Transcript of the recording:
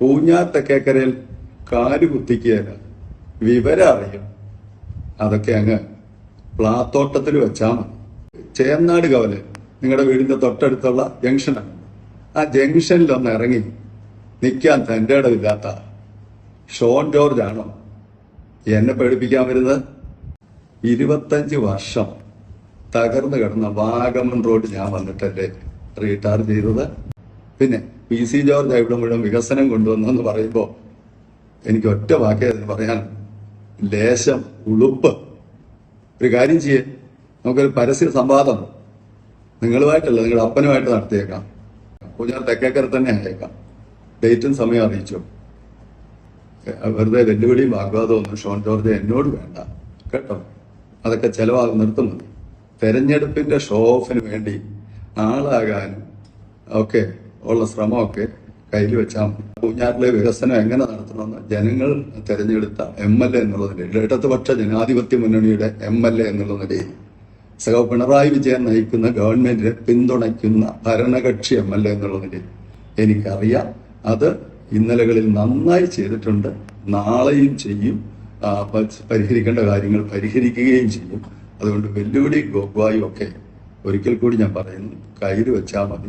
പൂഞ്ഞാർ തെക്കേക്കരയിൽ കാൽ കുത്തിക്കുകയല്ല വിവരം അറിയും. അതൊക്കെ അങ്ങ് പ്ലാത്തോട്ടത്തിൽ വെച്ചാൽ മതി. ചേന്നാട് കവൽ നിങ്ങളുടെ വീടിന്റെ തൊട്ടടുത്തുള്ള ജംഗ്ഷനാണ് ആ ജംഗ്ഷനിലൊന്ന് ഇറങ്ങി നിൽക്കാൻ തന്റെ ഇടമില്ലാത്ത ഷോൺ ജോർജ് ആണോ? എന്നെ പേടിപ്പിക്കാൻ വരുന്നത്? ഇരുപത്തഞ്ച് വർഷം തകർന്നു കിടന്ന വാഗമൺ റോഡ് ഞാൻ വന്നിട്ടല്ലേ റീടാർ ചെയ്തത്? പിന്നെ പി സി ജോർജ് ഇവിടെ മുഴുവൻ വികസനം കൊണ്ടുവന്നു എന്ന് പറയുമ്പോൾ എനിക്ക് ഒറ്റ വാക്കേ അതിന് പറയാൻ ലേശം ഉളുപ്പ്. ഒരു കാര്യം ചെയ്യേ. നമുക്കൊരു പരസ്യ സംവാദം. നിങ്ങളുമായിട്ടല്ല നിങ്ങളുടെ അപ്പനുമായിട്ട് നടത്തിയേക്കാം. പൂഞ്ഞാർ തെക്കേക്കര തന്നെ ആയേക്കാം. ഡേറ്റും സമയം അറിയിച്ചു. വെറുതെ വെല്ലുവിളിയും വാഗ്വാദമൊന്നും ഷോൺ ജോർജ് എന്നോട് വേണ്ട. കേട്ടോ? അതൊക്കെ ചെലവാകും നിർത്തും തെരഞ്ഞെടുപ്പിന്റെ ഷോ ഓഫിന് വേണ്ടി ആളാകാനും ഒക്കെ ഉള്ള ശ്രമമൊക്കെ കയ്യിൽ വെച്ചാൽ മതി. പൂഞ്ഞാറിലെ വികസനം എങ്ങനെ നടത്തണമെന്ന് ജനങ്ങൾ തെരഞ്ഞെടുത്ത എം എൽ എ എന്നുള്ള നിലയിൽ ഇടതുപക്ഷ ജനാധിപത്യ മുന്നണിയുടെ എം എൽ എ എന്നുള്ള നിലയിൽ സഹ പിണറായി വിജയൻ നയിക്കുന്ന ഗവൺമെന്റിനെ പിന്തുണയ്ക്കുന്ന ഭരണകക്ഷി എം എൽ എ എന്നുള്ള നിലയിൽ എനിക്കറിയാം. അത് ഇന്നലകളിൽ നന്നായി ചെയ്തിട്ടുണ്ട്. നാളെയും ചെയ്യും. പരിഹരിക്കേണ്ട കാര്യങ്ങൾ പരിഹരിക്കുകയും ചെയ്യും. അതുകൊണ്ട് വെല്ലുവിളി ഗോഗ്വായും ഒക്കെ ഒരിക്കൽ കൂടി ഞാൻ പറയുന്നു. കയ്യിൽ വെച്ചാൽ മതി.